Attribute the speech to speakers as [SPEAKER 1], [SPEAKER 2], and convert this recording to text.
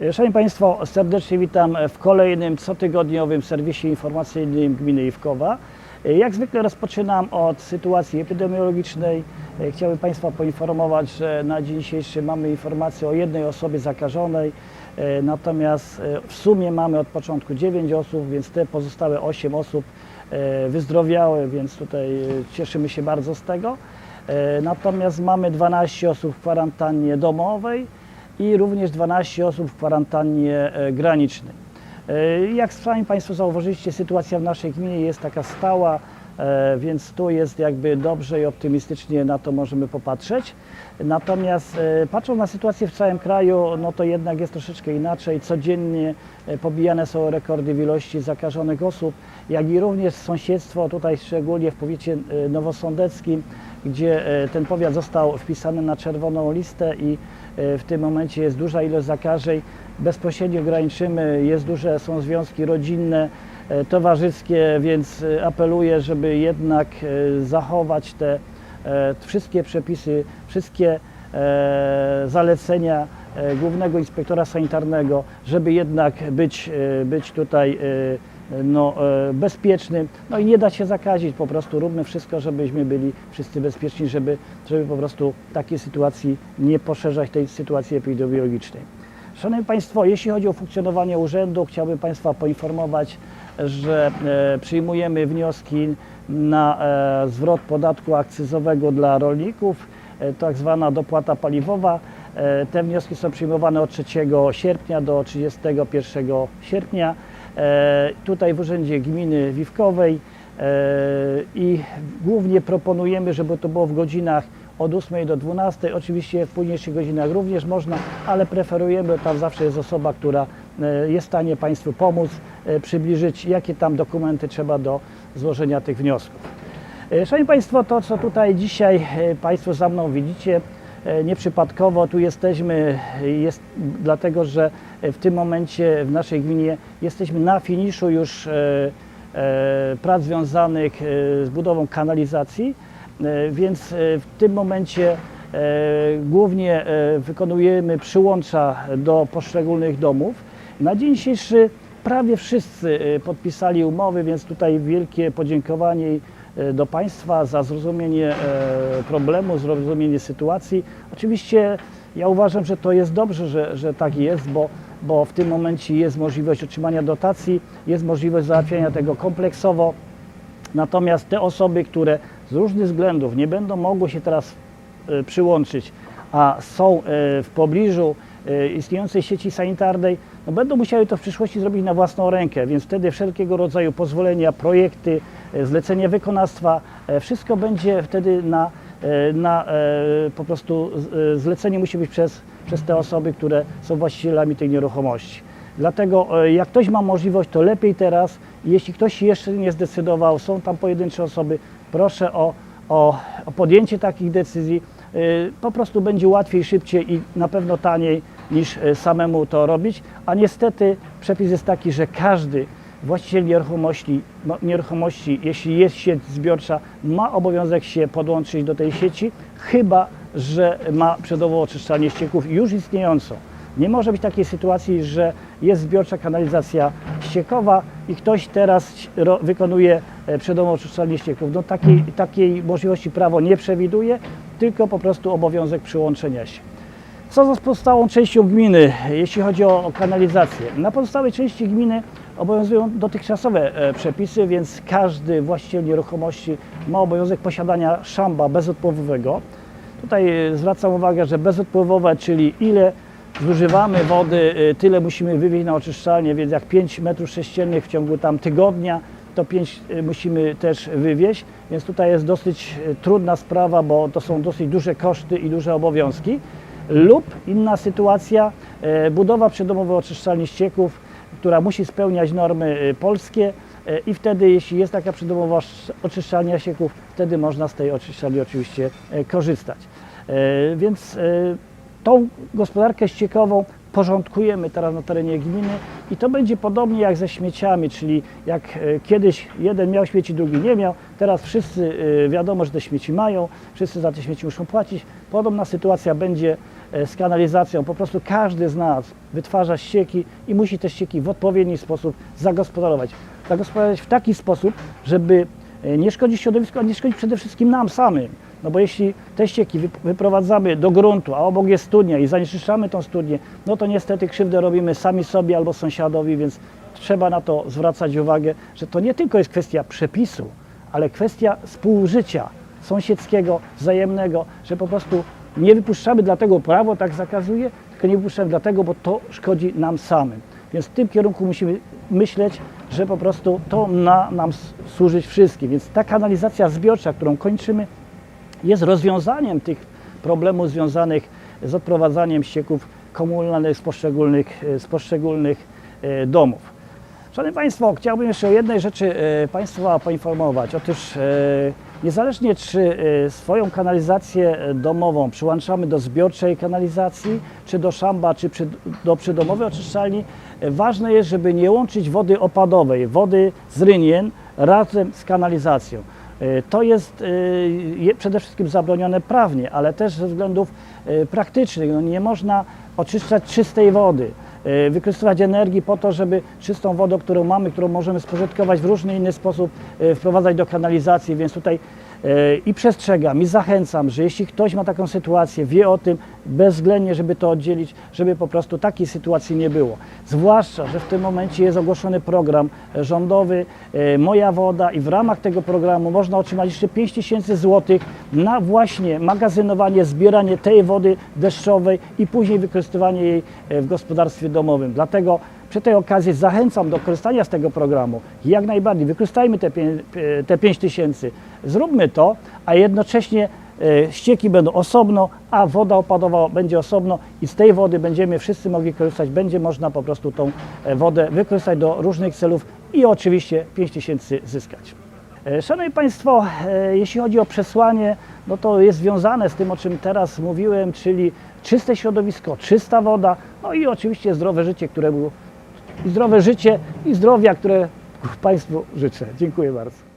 [SPEAKER 1] Szanowni Państwo, serdecznie witam w kolejnym cotygodniowym serwisie informacyjnym Gminy Iwkowa. Jak zwykle rozpoczynam od sytuacji epidemiologicznej. Chciałbym Państwa poinformować, że na dzień dzisiejszy mamy informację o jednej osobie zakażonej, natomiast w sumie mamy od początku 9 osób, więc te pozostałe 8 osób wyzdrowiały, więc tutaj cieszymy się bardzo z tego. Natomiast mamy 12 osób w kwarantannie domowej i również 12 osób w kwarantannie e, granicznej. E, Jak sami Państwo zauważyliście, sytuacja w naszej gminie jest taka stała, e, więc tu jest jakby dobrze i optymistycznie na to możemy popatrzeć. Natomiast patrząc na sytuację w całym kraju, no to jednak jest troszeczkę inaczej. Codziennie pobijane są rekordy w ilości zakażonych osób, jak i również sąsiedztwo, tutaj szczególnie w powiecie nowosądeckim, gdzie e, ten powiat został wpisany na czerwoną listę i e, w tym momencie jest duża ilość zakażeń. Bezpośrednio graniczymy, jest duże, są związki rodzinne, e, towarzyskie, więc apeluję, żeby jednak zachować te wszystkie przepisy, wszystkie zalecenia Głównego Inspektora Sanitarnego, żeby jednak być, być tutaj no, e, bezpiecznym, no i nie dać się zakazić, po prostu róbmy wszystko, żebyśmy byli wszyscy bezpieczni, żeby, żeby po prostu takiej sytuacji nie poszerzać tej sytuacji epidemiologicznej. Szanowni Państwo, jeśli chodzi o funkcjonowanie urzędu, chciałbym Państwa poinformować, że e, przyjmujemy wnioski na e, zwrot podatku akcyzowego dla rolników, tak zwana dopłata paliwowa. Te wnioski są przyjmowane od 3 sierpnia do 31 sierpnia. E, tutaj w Urzędzie Gminy Wiwkowej e, i głównie proponujemy, żeby to było w godzinach od 8 do 12. Oczywiście w późniejszych godzinach również można, ale preferujemy, tam zawsze jest osoba, która e, jest w stanie Państwu pomóc, przybliżyć, jakie tam dokumenty trzeba do złożenia tych wniosków. Szanowni Państwo, to co tutaj dzisiaj Państwo za mną widzicie, nieprzypadkowo tu jesteśmy, e, jest dlatego, że w tym momencie w naszej gminie jesteśmy na finiszu już e, e, prac związanych e, z budową kanalizacji, e, więc e, w tym momencie e, głównie e, wykonujemy przyłącza do poszczególnych domów. Na dzień dzisiejszy prawie wszyscy e, podpisali umowy, więc tutaj wielkie podziękowanie e, do Państwa za zrozumienie e, problemu, zrozumienie sytuacji. Oczywiście ja uważam, że to jest dobrze, że, że tak jest, bo, bo w tym momencie jest możliwość otrzymania dotacji, jest możliwość załatwiania tego kompleksowo. Natomiast te osoby, które z różnych względów nie będą mogły się teraz e, przyłączyć, a są e, w pobliżu e, istniejącej sieci sanitarnej, no będą musiały to w przyszłości zrobić na własną rękę, więc wtedy wszelkiego rodzaju pozwolenia, projekty, e, zlecenie wykonawstwa, e, wszystko będzie wtedy na, na po prostu zlecenie musi być przez, przez te osoby, które są właścicielami tej nieruchomości. Dlatego jak ktoś ma możliwość, to lepiej teraz. Jeśli ktoś jeszcze nie zdecydował, są tam pojedyncze osoby, proszę o, o, o podjęcie takich decyzji. E, Po prostu będzie łatwiej, szybciej i na pewno taniej niż e, samemu to robić. A niestety przepis jest taki, że każdy właściciel nieruchomości, no, nieruchomości, jeśli jest sieć zbiorcza, ma obowiązek się podłączyć do tej sieci, chyba że ma przedowo oczyszczalnię ścieków już istniejącą. Nie może być takiej sytuacji, że jest zbiorcza kanalizacja ściekowa i ktoś teraz wykonuje e, przedomową oczyszczalnię ścieków. No takiej, takiej możliwości prawo nie przewiduje, tylko po prostu obowiązek przyłączenia się. Co z pozostałą częścią gminy, jeśli chodzi o o kanalizację? Na pozostałej części gminy obowiązują dotychczasowe e, przepisy, więc każdy właściciel nieruchomości ma obowiązek posiadania szamba bezodpływowego. Tutaj e, zwracam uwagę, że bezodpływowe, czyli ile zużywamy wody, e, tyle musimy wywieźć na oczyszczalnię, więc jak 5 metrów sześciennych w ciągu tam tygodnia, to 5 musimy też wywieźć, więc tutaj jest dosyć e, trudna sprawa, bo to są dosyć duże koszty i duże obowiązki. Lub inna sytuacja, e, budowa przydomowej oczyszczalni ścieków, która musi spełniać normy polskie i wtedy, jeśli jest taka przydomowa oczysz- oczyszczalnia ścieków, wtedy można z tej oczyszczalni oczywiście korzystać. Więc tą gospodarkę ściekową porządkujemy teraz na terenie gminy i to będzie podobnie jak ze śmieciami, czyli jak e, kiedyś jeden miał śmieci, drugi nie miał, teraz wszyscy e, wiadomo, że te śmieci mają, wszyscy za te śmieci muszą płacić. Podobna sytuacja będzie e, z kanalizacją. Po prostu każdy z nas wytwarza ścieki i musi te ścieki w odpowiedni sposób zagospodarować. Zagospodarować w taki sposób, żeby nie szkodzić środowisku, a nie szkodzić przede wszystkim nam samym. No bo jeśli te ścieki wyp- wyprowadzamy do gruntu, a obok jest studnia i zanieczyszczamy tą studnię, no to niestety krzywdę robimy sami sobie albo sąsiadowi, więc trzeba na to zwracać uwagę, że to nie tylko jest kwestia przepisu, ale kwestia współżycia sąsiedzkiego, wzajemnego, że po prostu nie wypuszczamy dlatego prawo tak zakazuje, tylko nie wypuszczamy dlatego, bo to szkodzi nam samym. Więc w tym kierunku musimy myśleć, że po prostu to ma nam służyć wszystkim. Więc ta kanalizacja zbiorcza, którą kończymy, jest rozwiązaniem tych problemów związanych z odprowadzaniem ścieków komunalnych z poszczególnych, z poszczególnych e, domów. Szanowni Państwo, chciałbym jeszcze o jednej rzeczy e, Państwa poinformować. Otóż e, niezależnie czy e, swoją kanalizację e, domową przyłączamy do zbiorczej kanalizacji, czy do szamba, czy do przydomowej oczyszczalni, e, ważne jest, żeby nie łączyć wody opadowej, wody z rynien razem z kanalizacją. E, To jest e, przede wszystkim zabronione prawnie, ale też ze względów e, praktycznych. No nie można oczyszczać czystej wody, wykorzystywać energii po to, żeby czystą wodę, którą mamy, którą możemy spożytkować w różny inny sposób, wprowadzać do kanalizacji. Więc tutaj i przestrzegam, i zachęcam, że jeśli ktoś ma taką sytuację, wie o tym, bezwzględnie, żeby to oddzielić, żeby po prostu takiej sytuacji nie było. Zwłaszcza, że w tym momencie jest ogłoszony program e, rządowy e, Moja Woda i w ramach tego programu można otrzymać jeszcze 5 tysięcy złotych na właśnie magazynowanie, zbieranie tej wody deszczowej i później wykorzystywanie jej e, w gospodarstwie domowym. Dlatego przy tej okazji zachęcam do korzystania z tego programu. Jak najbardziej wykorzystajmy te, te 5 tysięcy, zróbmy to, a jednocześnie e, ścieki będą osobno, a woda opadowa będzie osobno i z tej wody będziemy wszyscy mogli korzystać. Będzie można po prostu tą e, wodę wykorzystać do różnych celów i oczywiście 5 tysięcy zyskać. E, Szanowni Państwo, jeśli chodzi o przesłanie, no to jest związane z tym, o czym teraz mówiłem, czyli czyste środowisko, czysta woda, no i oczywiście zdrowe życie, któremu zdrowe życie i zdrowia, które Państwu życzę. Dziękuję bardzo.